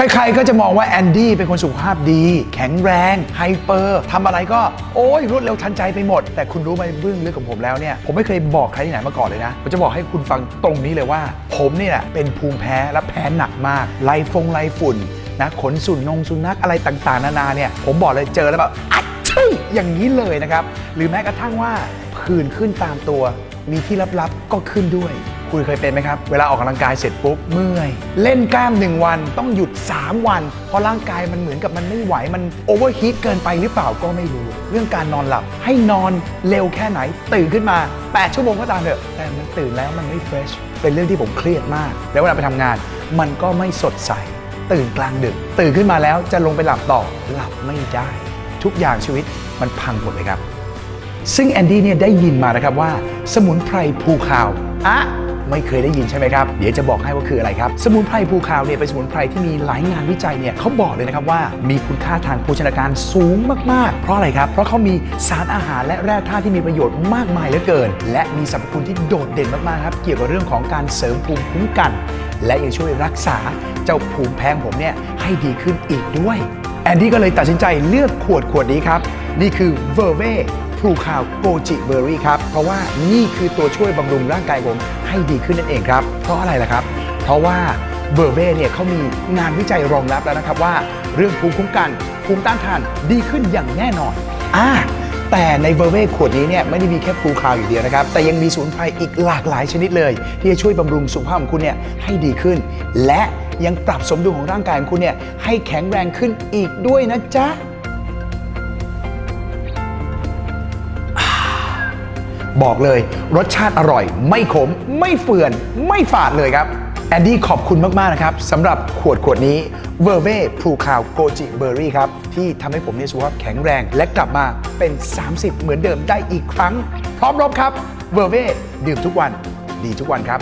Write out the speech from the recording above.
ใครๆก็จะมองว่าแอนดี้เป็นคนสุขภาพดี แข็งแรงไฮเปอร์ทำอะไรก็โอ้ยรวดเร็วทันใจไปหมด แต่คุณรู้ไหมเบื้องลึกของผมแล้วเนี่ยผมไม่เคยบอกใครที่ไหนมาก่อนเลยนะผมจะบอกให้คุณฟังตรงนี้เลยว่า ผมเนี่ยเป็นภูมิแพ้และแพ้หนักมากไลฟงไลฝุ่นนะขนสุนนงสุนัขอะไรต่างๆ นานาเนี่ยผมบอกเลยเจอแล้วแบบอัดชื่ออย่างนี้เลยนะครับหรือแม้กระทั่งว่าผื่นขึ้นตามตัวมีที่ลับๆก็ขึ้นด้วย คุณเคยเป็นไหมครับ เวลาออกกำลังกายเสร็จปุ๊บเมื่อย เล่นกล้าม 1 วันต้องหยุด 3 วัน เพราะร่างกายมันเหมือนกับมันไม่ไหว มันโอเวอร์ฮีทเกินไปหรือเปล่าก็ไม่รู้ เรื่องการนอนหลับให้นอนเร็วแค่ไหน ตื่นขึ้นมา 8 ชั่วโมงก็ตามเถอะแต่มันตื่นแล้วมันไม่เฟรชเป็นเรื่องที่ผมเครียดมาก แล้วเวลาไปทำงาน มันก็ไม่สดใสตื่นกลางดึก ตื่นขึ้นมาแล้วจะลงไปหลับต่อหลับไม่ได้ ทุกอย่างชีวิตมันพังหมดเลยครับ ซึ่งแอนดี้เนี่ยได้ยินมานะครับว่า สมุนไพรภูคาวอะ ไม่เคยได้ยินใช่ไหมครับ เดี๋ยวจะบอกให้ว่าคืออะไรครับ สมุนไพรภูคาวเนี่ยเป็นสมุนไพรที่มีหลายงานวิจัยเนี่ยเขาบอกเลยนะครับว่ามีคุณค่าทางโภชนาการสูงมากๆ เพราะอะไรครับ เพราะเขามีสารอาหารและแร่ธาตุที่มีประโยชน์มากมายเหลือเกิน และมีสรรพคุณที่โดดเด่นมากๆครับเกี่ยวกับเรื่องของการเสริมภูมิคุ้มกัน และยังช่วยรักษาเจ้าภูมิแพ้งผมเนี่ยให้ดีขึ้นอีกด้วยแอนดี้ก็เลยตัดสินใจเลือกขวดขวดนี้ครับ นี่คือเวอร์เว พลูคาวโกจิเบอร์รี่ครับ เพราะว่านี่คือตัวช่วยบำรุงร่างกายผมให้ดีขึ้นนั่นเองครับ เพราะอะไรล่ะครับ เพราะว่าเบอร์เวเนี่ยเขามีงานวิจัยรองรับแล้วนะครับว่า เรื่องภูมิคุ้มกันภูมิต้านทานดีขึ้นอย่างแน่นอนอ่าแต่ในเวอร์เวขวดนี้เนี่ยไม่ได้มีแค่พลูคาวอยู่เดียวนะครับ แต่ยังมีสมุนไพรอีกหลากหลายชนิดเลย ที่จะช่วยบำรุงสุขภาพของคุณเนี่ยให้ดีขึ้น และยังปรับสมดุลของร่างกายของคุณเนี่ยให้แข็งแรงขึ้นอีกด้วยนะจ๊ะ บอกเลย รสชาติอร่อย ไม่ขม ไม่เฟื่อน ไม่ฝาดเลยครับ แอนดี้ขอบคุณมาก ๆ นะครับสำหรับขวดขวดนี้เวอร์เว่พลูคาวโกจิเบอร์รี่ครับ ที่ทำให้ผมเนี่ยสุขภาพแข็งแรง และกลับมาเป็น 30 เหมือนเดิมได้อีกครั้ง พร้อมรบครับเวอร์เว่ดื่มทุกวัน ดีทุกวันครับ